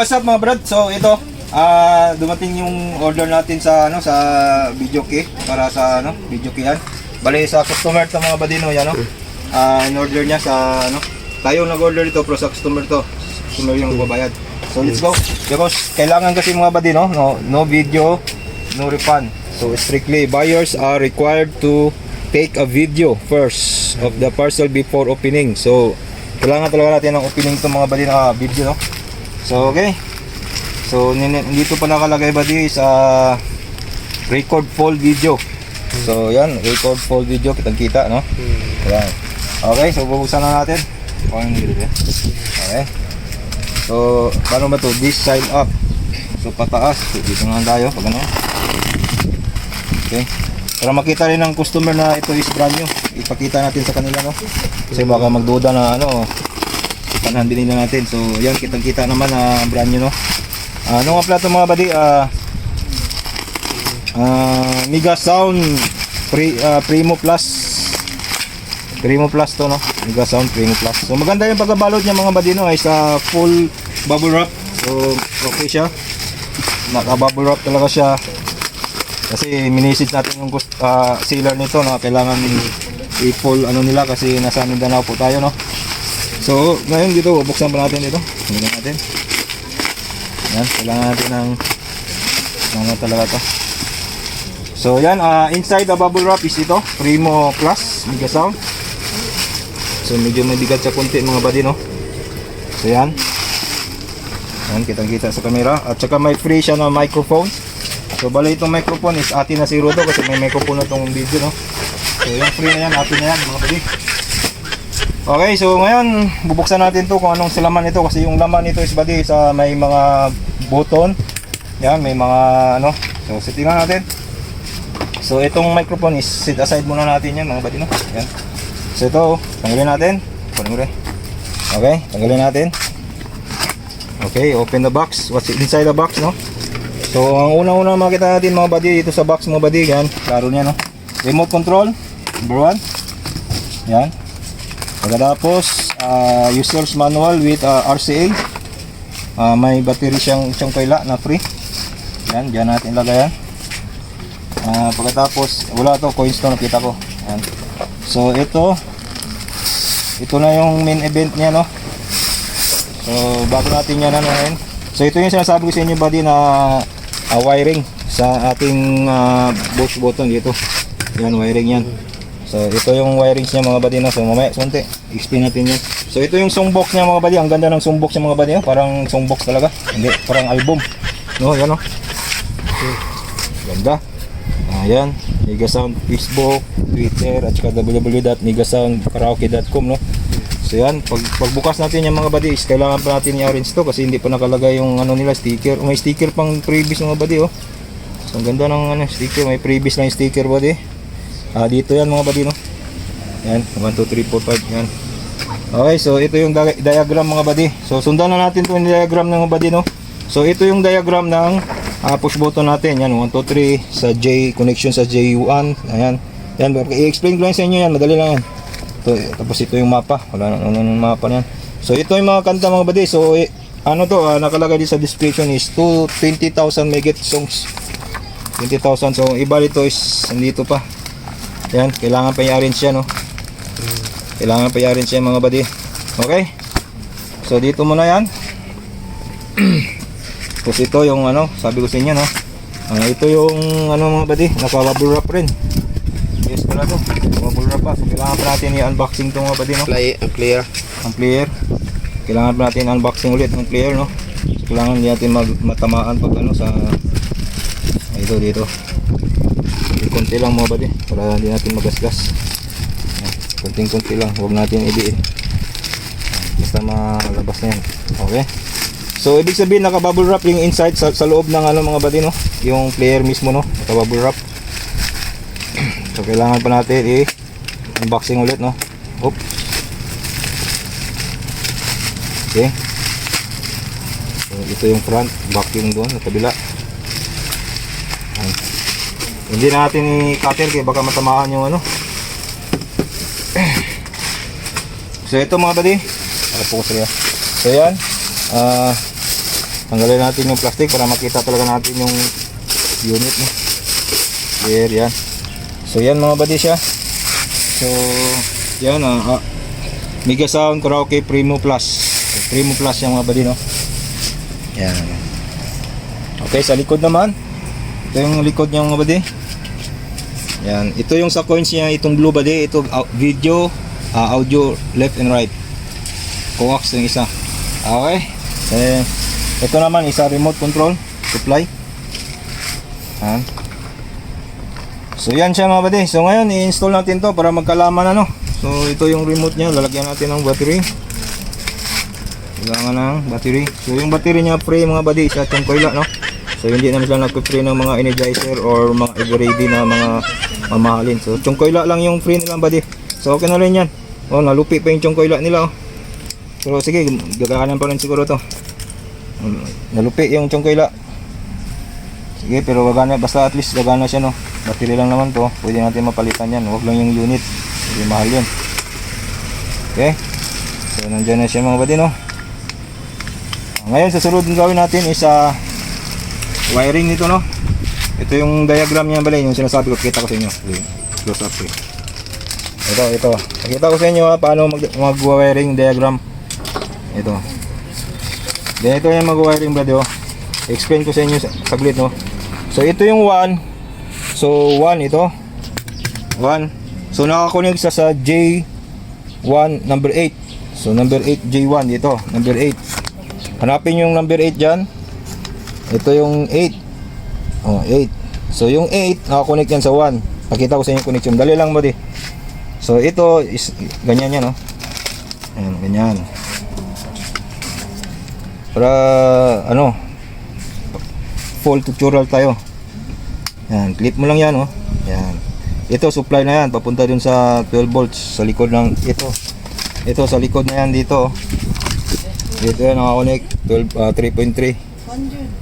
what's up mga brad? So ito, ah dumating yung order natin sa ano sa video key para sa ano, video key yan. Bali sa customer to mga badino yan no. Ah in order niya sa ano, tayo nag-order dito pero sa customer to. Customer yung magbabayad. So let's go. Because kailangan kasi mga badino, no, no video, no refund. So strictly buyers are required to take a video first of the parcel before opening. So kailangan talaga natin ng opening to mga badino ah, video no. So, okay. So, dito pa nakalagay ba di sa record full video. So, yan. Record full video. Kitang-kita, no? Yan. Okay. So, bubuksan na natin. Dito. Okay. So, paano ba to? This side up. So, pataas. So, dito nga tayo. Pag ano. Okay. Para makita rin ng customer na ito is brand new. Ipakita natin sa kanila, no? Kasi baka magduda na ano, panahan din nila natin. So, yan, kitang-kita naman na brand new, no? Ah, ano nga pala ito mga buddy? Ah, Mega Sound Pre, ah, Primo Plus. Primo Plus to, no? Mega Sound Primo Plus. So, maganda yung pagkabalot niya mga buddy, no? Ay sa full bubble wrap. So, okay siya. Naka-bubble wrap talaga siya. Kasi minisid natin yung ah, sealer nito na kailangan i-full ano nila kasi nasa Mindanao po tayo, no? So, ngayon dito, bubuksan pa natin dito. Tingnan natin. Yan, kailangan natin ng ano talaga to. So, yan, ah, inside the bubble wrap is ito, Primo Plus, Mega Sound. So, medyo may bigat sa konti mga buddy, no? So, yan. Yan, kitang-kita sa camera. At saka may free siya na microphone. So, bali itong microphone is atin na si Rudo kasi may microphone na itong video, no? So, yung free na yan, atin na yan, mga buddy. Okay, so ngayon bubuksan natin to kung anong silaman ito kasi yung laman nito is bali sa may mga button. Yan, may mga ano. So settingan natin. So itong microphone is set aside muna natin yan mga buddy no. Yan. So ito, tanggalin natin. Kunin. Okay, tanggalin natin. Okay, open the box. What's inside the box, no? So ang unang-una makita natin mga buddy dito sa box mga buddy, yan. Klaro niya no. Remote control, number one. Yan. Pagkatapos, uh, user's manual with uh, RCA. Ah, may battery siyang siyang kaila na free. Yan, diyan natin ilagay yan. Ah, pagkatapos, wala to, coins to nakita ko. Yan. So ito, ito na yung main event niya no. So bago natin yan ngayon. So ito yung sinasabi ko sa inyo buddy na ah, wiring sa ating uh, push button dito. Yan, wiring yan. So ito yung wirings niya mga buddy no. So mamaya sunti, explain natin yan. So ito yung songbox niya mga buddy. Ang ganda ng songbox niya mga buddy. No? Parang songbox talaga. Hindi, parang album. No, yan no. Ganda. Ayan, Mega Sound Facebook, Twitter, at saka www.megasoundkaraoke.com no. So yan, pag pagbukas natin yung mga buddy, kailangan pa natin i-arrange to kasi hindi pa nakalagay yung ano nila sticker. May sticker pang previous mga buddy oh. So ang ganda ng ano, sticker, may previous na yung sticker buddy. Ah, dito yan mga buddy no. Yan, 1 2 3 4 5 yan. Okay, so ito yung di- diagram mga buddy. So sundan na natin 'tong diagram ng mga buddy no. So ito yung diagram ng ah, push button natin. Yan 1 2 3 sa J connection sa J1. Ayan. Yan, i-explain ko lang sa inyo yan, madali lang yan. Ito, tapos ito yung mapa. Wala nang ano ng mapa niyan. So ito yung mga kanta mga buddy. So eh, ano to, ah, nakalagay din sa description is to 20,000 megit songs. 20,000. So iba dito is nandito pa. Yan, kailangan pa i-arrange yan, no? Kailangan pa i-arrange yan, mga buddy. Okay? So, dito muna yan. Tapos ito yung ano, sabi ko sa inyo, no? Ah, ito yung ano mga buddy, naka-bubble wrap rin. Yes pala to. Bubble wrap pa. So, kailangan pa natin i-unboxing to mga buddy, no? Play, uh, clear. Ang player. Kailangan pa natin unboxing ulit ng player, no? So, kailangan natin mag matamaan pag ano sa ito dito. Kunti lang mga buddy para hindi natin magasgas. Yan, Kunting-kunti lang, huwag natin idiin. Basta malabas na yan. Okay? So, ibig sabihin naka-bubble wrap yung inside sa, sa loob ng ano mga buddy, no? Yung player mismo, no? Naka-bubble wrap. so, kailangan pa natin i-unboxing ulit, no? Oops. Okay. So, ito yung front, yung doon, sa kabila. Hindi na natin i-cutter kaya baka matamaan yung ano. So ito mga buddy. Ano po sila. So yan. Ah tanggalin natin yung plastic para makita talaga natin yung unit no? There yan. So yan mga buddy siya. So yan ah, ah, Mega Sound Karaoke Primo Plus. Primo Plus yung mga buddy no? Yan. Okay sa likod naman. Ito yung likod niya mga buddy yan ito yung sa coins niya itong blue buddy ito video ah, audio left and right coax yung isa okay eh, ito naman isa remote control supply yan So yan siya mga buddy. So ngayon i-install natin to para magkalaman ano. So ito yung remote niya, lalagyan natin ng battery. Kailangan ng battery. So yung battery niya pre mga buddy sa itong coil no. So hindi naman sila nagpe-free ng mga energizer or mga ever-ready na mga mamahalin. So itong coil lang yung free nila buddy. So okay na rin yan. Oh nalupi pa yung itong coil nila oh. Pero sige, gagaanan pa rin siguro to. Mm, Nalupi yung itong coil. Sige, pero gagana basta at least gagana siya no. Battery lang naman to. Pwede natin mapalitan yan. Huwag lang yung unit. Hindi mahal yun. Okay. So nandiyan na siya mga buddy no. Ngayon sa sunod gawin natin is ah, wiring nito no. Ito yung diagram niya bali yung sinasabi ko kita ko sa inyo. Close up eh. Ito, ito. Pakita ko sa inyo ha, paano mag, mag-wiring diagram. Ito. Ganito yung mag-wiring brother. oh. Explain ko sa inyo sa- saglit no. So ito yung 1. So 1 ito. 1. So nakakonect sa sa J1 number 8. So number 8 J1 dito, number 8. Hanapin yung number 8 diyan. Ito yung 8. Oh, 8. So yung 8 nakakonect yan sa 1. Pakita ko sa inyo connection. Dali lang mo di. So ito is ganyan yan, no. Ayan, ganyan. Para ano, full tutorial tayo. Yan, clip mo lang yan, oh. Yan. Ito supply na yan, papunta dun sa 12 volts sa likod ng ito. Ito sa likod na yan dito. oh. Dito yan nakakonect 12 ah, 3.3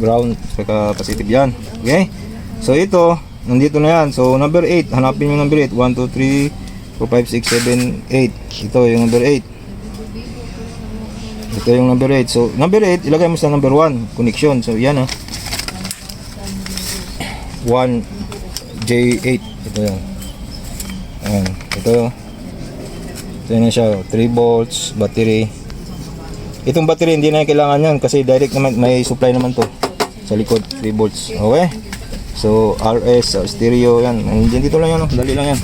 ground saka positive yan. Okay? So ito, nandito na yan. So number 8, hanapin yung number 8. 1 2 3 4 5 6 7 8. Ito yung number 8. Ito yung number 8. So number 8, ilagay mo sa number 1, connection. So yan ah. 1 J8 ito yan Ayan, ito ito na siya 3 volts battery itong battery hindi na kailangan yan kasi direct naman may supply naman to sa likod 3 volts. Okay? So RS uh, stereo yan. Nandiyan dito lang yan oh. dali lang yan.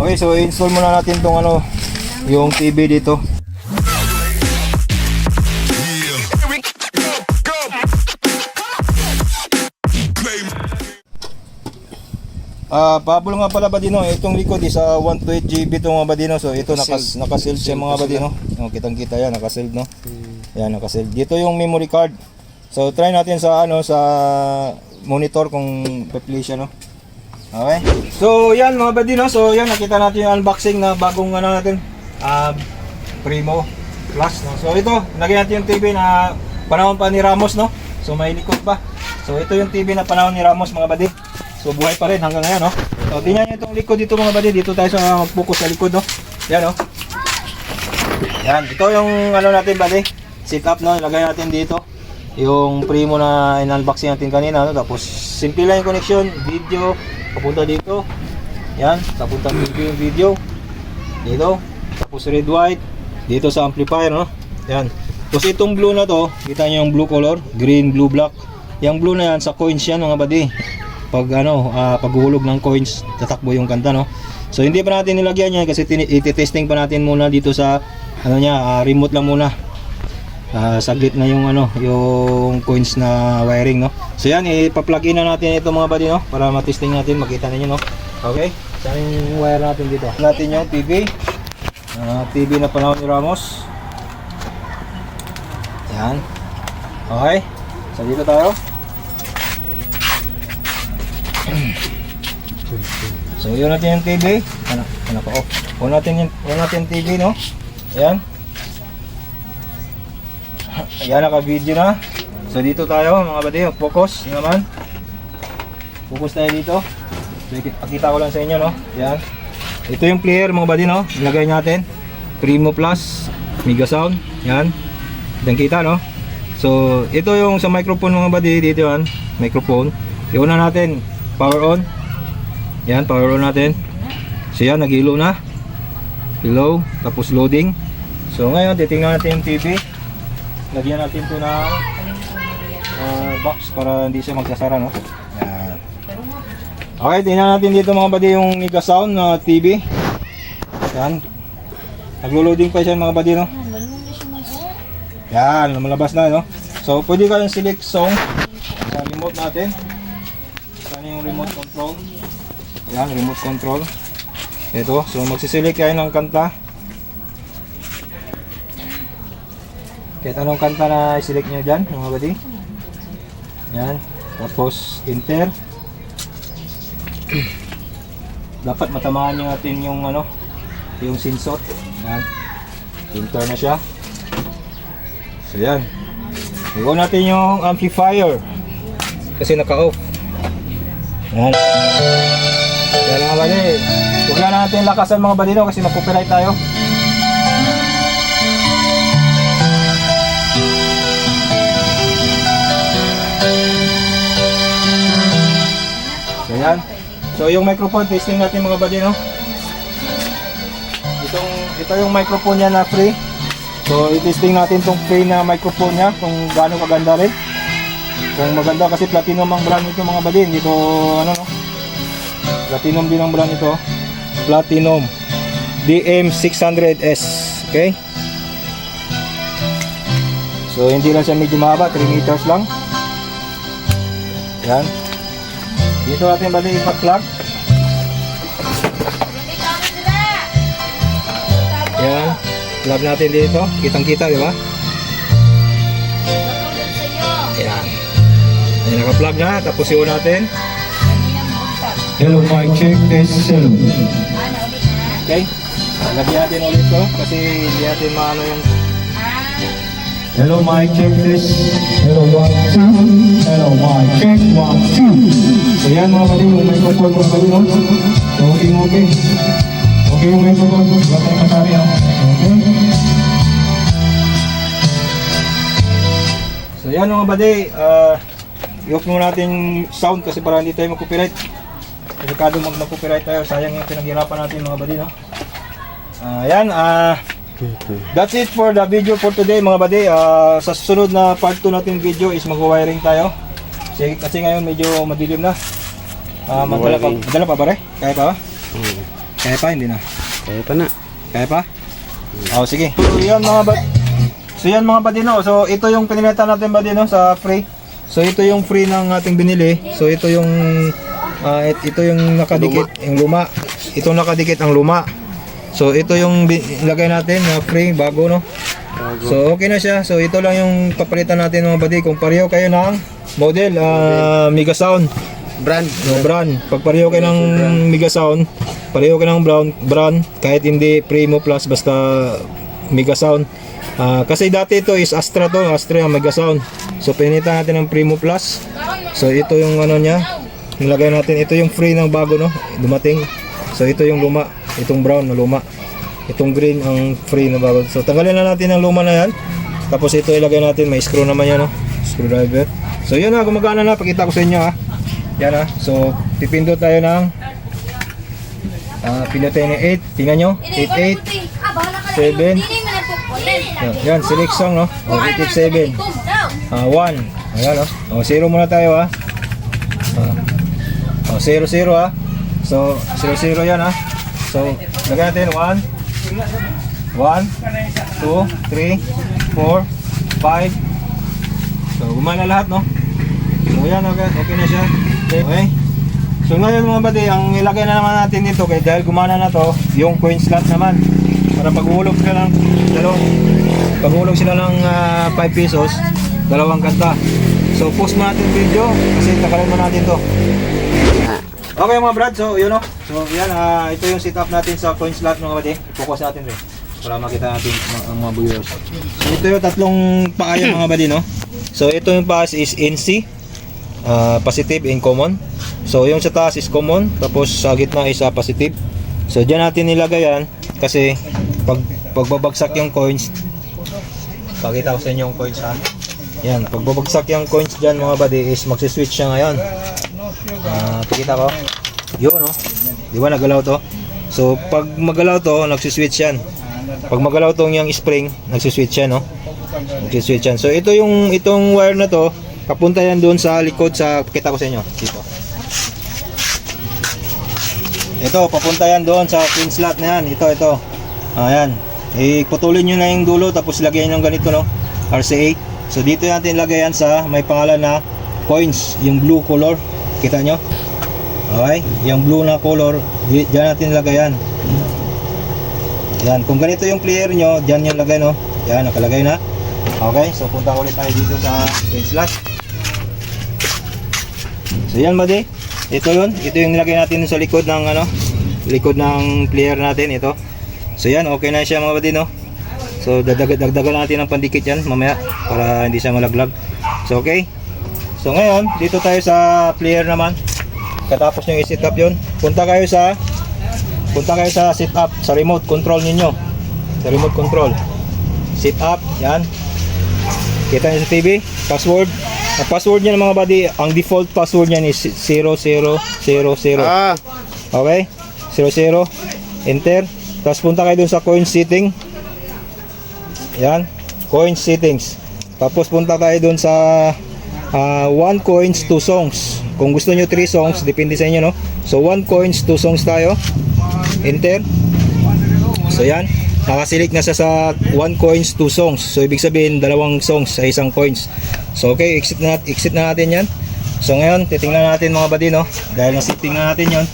Okay so install muna natin tong ano yung TV dito Ah, Pablo nga pala Badino, itong likod is ah, 128 GB itong mga Badino. So ito nakas nakasealed siya mga Badino. Oh, kitang-kita yan, nakasealed no. Yan, nakasealed. Dito yung memory card. So try natin sa ano sa monitor kung pe-play siya no. Okay. So yan mga Badino, so yan nakita natin yung unboxing na bagong ano natin. Ah, Primo Plus no. So ito, lagyan natin yung TV na panahon pa ni Ramos no. So may likod pa. So ito yung TV na panahon ni Ramos mga Badi. So buhay pa rin hanggang ngayon, no? So tingnan niyo itong likod dito mga buddy, dito tayo sa mag-focus sa likod, no? Yan, no? Yan, ito yung ano natin buddy, setup, no? Ilagay natin dito. Yung primo na in-unboxing natin kanina, no? Tapos simple lang yung connection, video, papunta dito. Yan, papunta dito yung video. Dito. Tapos red white, dito sa amplifier, no? Yan. Tapos itong blue na to, kita niyo yung blue color, green, blue, black. Yung blue na yan, sa coins yan mga buddy pag ano ah, paghuhulog ng coins tatakbo yung kanta no? So hindi pa natin nilagyan yan kasi iti-testing pa natin muna dito sa ano niya ah, remote lang muna. Ah, saglit na yung ano yung coins na wiring no? So yan ipa-plug in na natin ito mga buddy no? Para matesting natin makita niyo no? Okay? Saan yung wire natin dito? Natin yung TV Ah, TV na panahon ni Ramos. Yan. Okay? So dito tayo So yun natin yung TV. Ano, ano ko off. On natin yung on natin TV no. Ayan. Ayan naka-video na. So dito tayo mga buddy, focus naman. Focus tayo dito. So, pakita ko lang sa inyo no. Ayan. Ito yung player mga buddy no. Ilagay natin. Primo Plus, Mega Sound. Yan. Kitang kita no. So, ito yung sa microphone mga buddy, dito yan, microphone. Iuna natin, power on. Yan, power on natin. So yan, naghilo na. Hello, tapos loading. So ngayon, titingnan natin yung TV. Lagyan natin to ng uh, box para hindi siya magsasara, no? Okay, tingnan natin dito mga buddy yung Mega Sound na TV. Yan. Naglo-loading pa siya mga buddy, no? Yan, lumalabas na, no? So, pwede ka yung select song sa remote natin. Saan yung remote control? Yan, remote control. Ito, so magsiselect kayo ng kanta. Kahit anong kanta na select nyo dyan, mga buddy. Yan, tapos enter. Dapat matamaan nyo natin yung ano, yung sensor. Yan. Enter na siya. So yan. Iwan natin yung amplifier. Kasi naka-off. Yan. Yan mga bali. Huwag na natin lakasan mga balino kasi mag-copyright tayo. So yan. So yung microphone testing natin mga balino. Itong, ito yung microphone niya na free. So i-testing natin tong free na microphone niya kung gaano kaganda rin. Kung maganda kasi platinum ang brand nito mga bali, hindi ko ano no. Platinum din ang brand nito. Platinum DM600S. Okay? So hindi lang siya medyo mahaba, 3 meters lang. Yan. Dito natin bali ipa-plug. Yan. Plug natin dito. Kitang-kita, di ba? Ayan. Ayan, naka-plug na. Tapos iwan natin. Hello, mic check, test, hello. Okay? Lagyan natin ulit to kasi hindi natin maano yung Hello, mic check, test. Hello, one, two. Hello, mic check, one, two. So yan mga pati, yung microphone mga pati, no? So, okay, okay. Okay yung microphone, wala tayong masari, ha? Okay. So yan mga bade, uh, i-off muna natin sound kasi para hindi tayo mag-copyright. Delikado mag mag-copyright tayo, sayang yung pinaghirapan natin mga bade, no? Ah, yan, ah, that's it for the video for today mga bade. Ah, sa susunod na part 2 natin video is mag-wiring tayo. Kasi, kasi ngayon medyo madilim na. Ah, madala pa, madala pa ba re? Kaya pa ba? Kaya pa, hindi na. Kaya pa na. Kaya pa? Oh, sige. So, yan mga bad. So, yan mga badino. So, ito yung pinilita natin badino sa free. So, ito yung free ng ating binili. So, ito yung ah, it- ito yung nakadikit, yung luma. Ito nakadikit ang luma. So, ito yung ilagay natin na free bago no. So, okay na siya. So, ito lang yung papalitan natin mga badi. Kung pareho kayo ng model, ah, Mega Sound. Brand. No brand. Pag pareho kayo ng Mega Sound, pareho kayo ng brown, brand, kahit hindi Primo Plus, basta Mega Sound. Ah, kasi dati ito is Astra to, Astra Mega Sound. So pinita natin ng Primo Plus. So ito yung ano niya. Nilagay natin, ito yung free ng bago no, dumating. So ito yung luma, itong brown na luma. Itong green ang free na bago. So tanggalin na natin ang luma na yan. Tapos ito ilagay natin, may screw naman yan no, screwdriver. So yun na, gumagana na, pakita ko sa inyo ha. Yan ha. So, pipindot tayo ng ah pindot tayo ng 8. Tingnan nyo. 8, 7. Yan, yan select song no. O, 8, 8, 7. Ah, 1. Ayan no. O, 0 muna tayo ha. Ah. O, 0, 0 ha. So, 0, 0 yan ha. So, lagyan natin 1. 1, 2, 3, 4, 5. So, gumana lahat no. So yan, okay, okay na siya. Okay. So ngayon mga bati, ang ilagay na naman natin dito kay dahil gumana na to, yung coin slot naman. Para paghulog sila ng dalawang paghulog sila ng 5 pesos, dalawang kanta. So post natin video kasi takalin mo natin to. Okay mga brad, so yun o. So yan, ah, ito yung setup natin sa coin slot mga bati. I-focus natin rin para makita natin ang, mga viewers. So ito yung tatlong paa yan mga bati no. So ito yung paas is NC ah, positive and common. So yung sa taas is common, tapos sa gitna is ah, positive. So diyan natin nilagay yan kasi pag pagbabagsak yung coins, pakita ko sa inyo yung coins ha. Yan, pag babagsak yung coins dyan mga buddy is magsiswitch siya ngayon. Ah, pakita ko. Yun, no? Di ba nagalaw to? So, pag magalaw to, nagsiswitch yan. Pag magalaw tong yung spring, nagsiswitch yan, no? Nagsiswitch yan. So, ito yung, itong wire na to, papunta yan doon sa likod sa, pakita ko sa inyo, dito. Ito, papunta yan doon sa pin slot na yan. Ito, ito. Ayan. Iputulin nyo na yung dulo, tapos lagyan nyo ng ganito, no? RCA. So, dito natin lagayan sa may pangalan na coins, yung blue color. Kita nyo? Okay? Yung blue na color, dyan natin lagayan. Yan, kung ganito yung player nyo, dyan yung lagay, no? Yan, nakalagay na. Okay, so punta ulit tayo dito sa pin slot. So yan, buddy. Ito yun. Ito yung nilagay natin sa likod ng ano, likod ng player natin ito. So yan, okay na siya mga buddy, no? So dagdagan natin ng pandikit yan mamaya para hindi siya malaglag. So okay. So ngayon, dito tayo sa player naman. Katapos nyo i-set up yun, punta kayo sa punta kayo sa set up sa remote control ninyo. Sa remote control. Set up, yan. Kita niyo sa TV, password. Ang password niya mga buddy, ang default password niya is 0000. Ah, Okay? 00. Enter. Tapos punta kayo dun sa coin setting. Yan. Coin settings. Tapos punta tayo dun sa ah, one coins, two songs. Kung gusto nyo 3 songs, depende sa inyo, no? So, 1 coins, 2 songs tayo. Enter. So, yan. Nakaselect na siya sa 1 coins, 2 songs. So, ibig sabihin, dalawang songs sa isang coins. So, okay, exit na, exit na natin yan. So, ngayon, titingnan natin mga buddy, no? Dahil na-setting na natin yon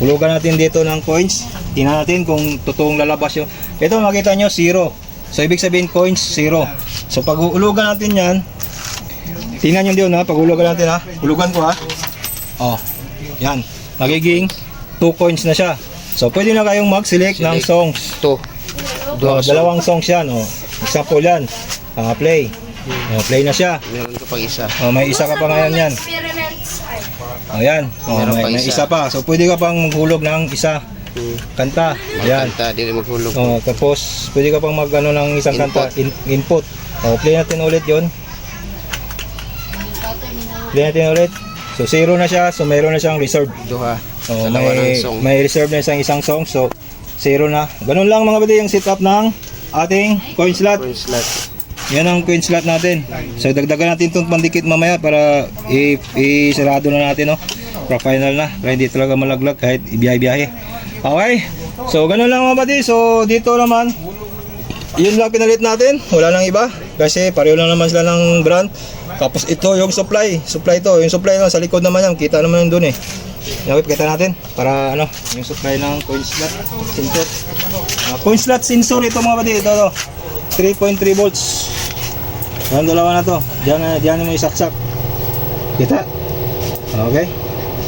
Hulugan natin dito ng coins. Tingnan natin kung totoong lalabas yung... Ito, makita nyo, 0. So, ibig sabihin, coins, 0. So, pag hulugan natin yan, tingnan nyo doon, ha? Pag hulugan natin, ha? Hulugan ko, ha? Oh, yan. Magiging 2 coins na siya. So, pwede na kayong mag-select ng songs. to. Oh, dalawang songs yan. Oh. Example yan. Ah, play. Oh, play na siya. Meron ka pang isa. Oh, may isa ka pa ngayon yan. Oh, yan. Oh, Meron may, pang may isa. isa pa. So, pwede ka pang maghulog ng isa. Hmm. Kanta. Yan. Magkanta, di rin maghulog. Oh, tapos, pwede ka pang mag ano, ng isang kanta. In, input. Oh, play natin ulit yon. Play natin ulit. So, zero na siya. So, mayroon na siyang reserve. Duha. Oh, Dalawa may, ng song. may reserve na isang isang song. So, zero na. Ganun lang mga buddy yung setup ng ating coin slot. Coin slot. Yan ang coin slot natin. So, dagdagan natin itong pandikit mamaya para i-sarado na natin, no? Para final na. Para hindi talaga malaglag kahit ibiyahe-biyahe. Okay? So, ganun lang mga buddy. So, dito naman, yun lang pinalit natin. Wala nang iba. Kasi pareho lang naman sila ng brand. Tapos ito yung supply. Supply to. Yung supply lang sa likod naman yan. Kita naman yun dun eh. Okay, pakita natin para ano, yung supply ng coin slot sensor. Ah, coin slot sensor ito mga buddy. Ito, ito. 3.3 volts. Yan dalawa na to. Diyan na diyan mo isaksak. Kita? Okay.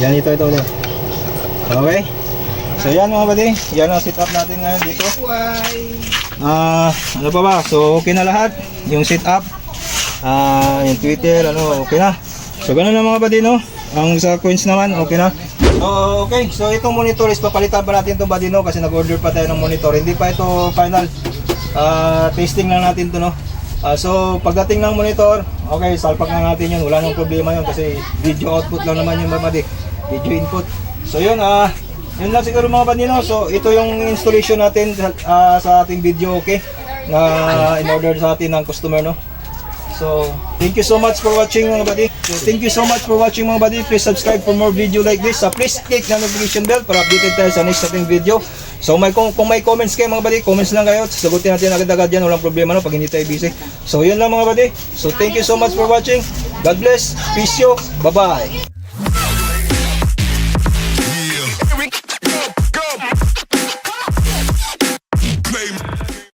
Yan ito ito ulit. Okay. So yan mga buddy, yan ang setup natin ngayon dito. Ah, ano pa ba? So okay na lahat. Yung setup. Ah, yung Twitter, ano, okay na. So ganun na mga buddy, no? Ang sa coins naman, okay na. So, okay. So itong monitor is papalitan pa natin to buddy, no? Kasi nag-order pa tayo ng monitor. Hindi pa ito final. Ah, testing lang natin to, no? Ah, so pagdating ng monitor, okay, salpak na natin yun. Wala nang problema yun kasi video output lang naman yun, mga buddy. Video input. So yun, ah, yun lang siguro mga bandino. So ito yung installation natin ah, sa ating video, okay? Na in-order sa atin ng customer, no? So, thank you so much for watching mga buddy. So, thank you so much for watching mga buddy. Please subscribe for more video like this. So, please click the notification bell para updated tayo sa next nating video. So, may, kung, kung may comments kayo mga buddy, comments lang kayo. Sagutin natin agad-agad yan. Walang problema no pag hindi tayo busy. So, yun lang mga buddy. So, thank you so much for watching. God bless. Peace you. Bye-bye.